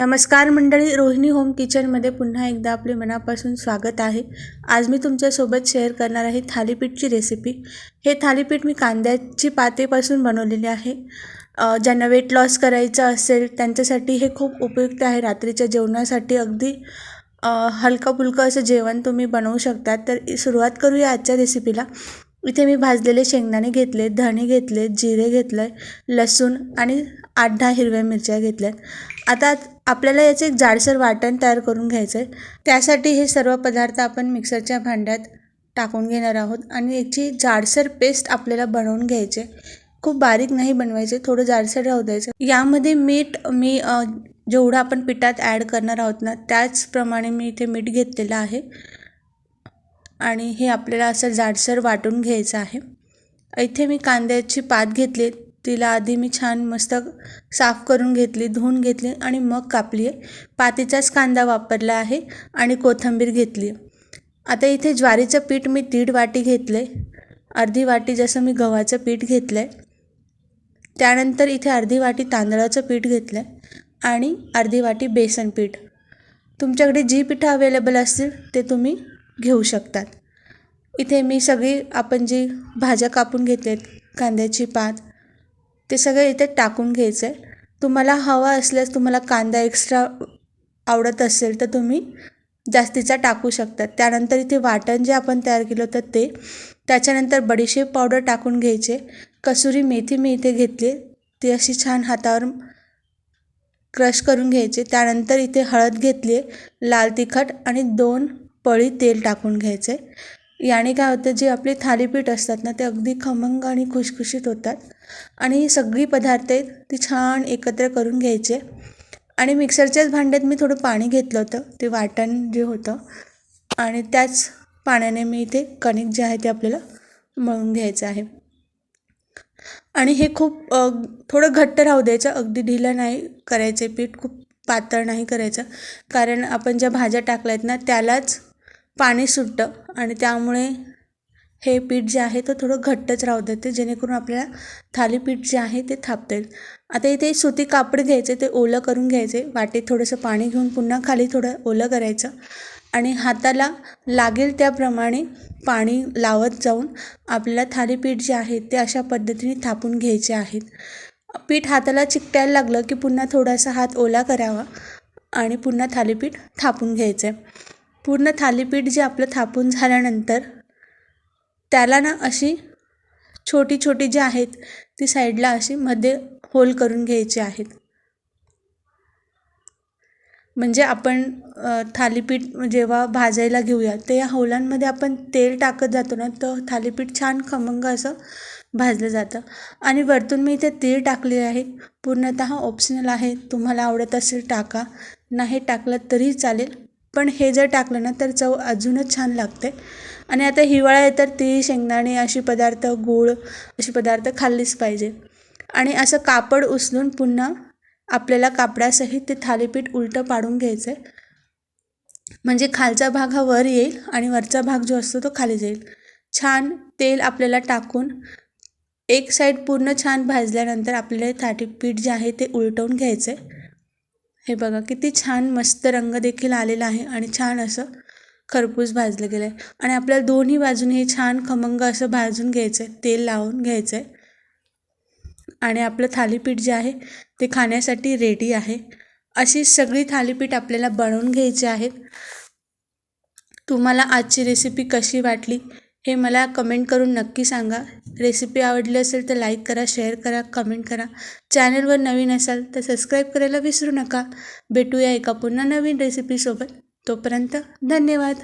नमस्कार मंडळी रोहिणी होम किचनमध्ये पुन्हा एकदा आपले मनापासून स्वागत आहे. आज मी तुमच्यासोबत शेअर करणार आहे थालीपीठची रेसिपी हे थालीपीठ मी कांद्याची पातेपासून बनवलेले आहे. ज्यांना वेट लॉस करायचं असेल त्यांच्यासाठी हे खूप उपयुक्त आहे रात्रीच्या जेवणासाठी. अगदी हलकं फुलकं असं जेवण तुम्ही बनवू शकता. तर सुरुवात करूया आजच्या रेसिपीला इथे मी भाजलेले शेंगदाणे घेतले धणे घेतले जिरे घेतलं आहे लसूण आणि आठ दहा हिरव्या मिरच्या घेतल्या आहेत आता आपल्याला याचं एक जाडसर वाटण तयार करून घ्यायचं आहे त्यासाठी हे सर्व पदार्थ आपण मिक्सरच्या भांड्यात टाकून घेणार आहोत आणि याची जाडसर पेस्ट आपल्याला बनवून घ्यायचे खूप बारीक नाही बनवायचे थोडं जाडसर राहू द्यायचं. यामध्ये मीठ मी जेवढं आपण पिठात ॲड करणार आहोत ना त्याचप्रमाणे मी इथे मीठ घेतलेलं आहे. आणि हे आपल्याला असं जाडसर वाटून घ्यायचं आहे. इथे मी कांद्याची पात घेतली. तिला आधी मी छान मस्त साफ करून घेतली धुवून घेतली आणि मग कापली. आहे पातीचाच कांदा वापरला आहे आणि कोथिंबीर घेतली. आता इथे ज्वारीचं पीठ मी दीड वाटी घेतलं आहे अर्धी वाटी जसं मी गव्हाचं पीठ घेतलं आहे त्यानंतर इथे अर्धी वाटी तांदळाचं पीठ घेतलं आहे आणि अर्धी वाटी बेसन पीठ. तुमच्याकडे जी पिठं अवेलेबल असतील ते तुम्ही घेऊ शकतात. इथे मी सगळी आपण जी भाज्या कापून घेतल्यात कांद्याची पात ते सगळं इथे टाकून घ्यायचं आहे तुम्हाला हवा असल्यास तुम्हाला कांदा एक्स्ट्रा आवडत असेल तर तुम्ही जास्तीचा टाकू शकतात. त्यानंतर इथे वाटण जे आपण तयार केलं होतं ते त्याच्यानंतर बडीशेप पावडर टाकून घ्यायचे. कसुरी मेथी मी इथे घेतली ती अशी छान हातावर क्रश करून घ्यायचे. त्यानंतर इथे हळद घेतली लाल तिखट आणि दोन पळी तेल टाकून घ्यायचे. याने काय होतं जे आपले थालीपीठ असतात ना ते अगदी खमंग आणि खुशखुशीत होतात. आणि सगळी पदार्थ ती छान एकत्र करून घ्यायचे. आणि मिक्सरच्याच भांड्यात मी थोडं पाणी घेतलं होतं ते वाटण जे होतं. आणि त्याच पाण्याने मी इथे कणिक जे आहे ते आपल्याला मळून घ्यायचं आहे. आणि हे खूप थोडं घट्ट राहू द्यायचं. अगदी ढिलं नाही करायचे पीठ खूप पातळ नाही करायचं. कारण आपण ज्या भाज्या टाकल्या आहेत ना त्यालाच पाणी सुटतं आणि त्यामुळे हे पीठ जे आहे तर थोडं घट्टच राहू देते जेणेकरून आपल्याला थालीपीठ जे आहे ते थापता येईल. आता इथे सुती कापड घ्यायचे ते ओलं करून घ्यायचे. वाटेत थोडंसं पाणी घेऊन पुन्हा खाली थोडं ओलं करायचं. आणि हाताला लागेल त्याप्रमाणे पाणी लावत जाऊन आपल्याला थालीपीठ जे आहे ते अशा पद्धतीने थापून घ्यायचे आहेत. पीठ हाताला चिकटायला लागलं की पुन्हा थोडासा हात ओला करावा आणि पुन्हा थालीपीठ थापून घ्यायचं आहे पूर्ण थालीपीठ जे आपलं थापून झाल्यानंतर त्याला ना अशी छोटी छोटी जी आहेत ती साईडला अशी मध्ये होल करून घ्यायची आहेत. म्हणजे आपण थालीपीठ जेव्हा भाजायला घेऊया तर या होलांमध्ये आपण तेल टाकत जातो ना तर थालीपीठ छान खमंग असं भाजलं जातं. आणि वरतून मी इथे तीळ टाकले आहे. पूर्णतः ऑप्शनल आहे. तुम्हाला आवडत असेल टाका. नाही टाकलं तरी चालेल. पण हे जर टाकलं ना तर चव अजूनच छान लागते. आणि आता हिवाळा आहे तर तीळ शेंगदाणे अशी पदार्थ गूळ अशी पदार्थ खाल्लीच पाहिजे. आणि असं कापड उचलून पुन्हा आपल्याला कापडासहित ते थालीपीठ उलटं पाडून घ्यायचं आहे म्हणजे खालचा भाग हा वर येईल आणि वरचा भाग जो असतो तो खाली जाईल. छान तेल आपल्याला टाकून एक साईड पूर्ण छान भाजल्यानंतर आपल्याला हे थालीपीठ जे आहे ते उलटवून घ्यायचं आहे हे बघा किती छान मस्त रंग देखील आलेला आहे आणि छान असं खरपूस भाजलं गेलं आहे आणि आपल्याला दोन्ही बाजूने हे छान खमंग असं भाजून घ्यायचं आहे तेल लावून घ्यायचं आहे आणि आपलं थालीपीठ जे आहे ते खाण्यासाठी रेडी आहे. अशी सगळी थालीपीठ आपल्याला बनवून घ्यायची आहेत. तुम्हाला आजची रेसिपी कशी वाटली? हे मला कमेंट करून नक्की सांगा. रेसिपी आवडली असेल तर लाईक करा शेअर करा कमेंट करा. चॅनलवर नवीन असाल तर सबस्क्राईब करायला विसरू नका. भेटूया एका पुन्हा नवीन रेसिपीसोबत तोपर्यंत धन्यवाद.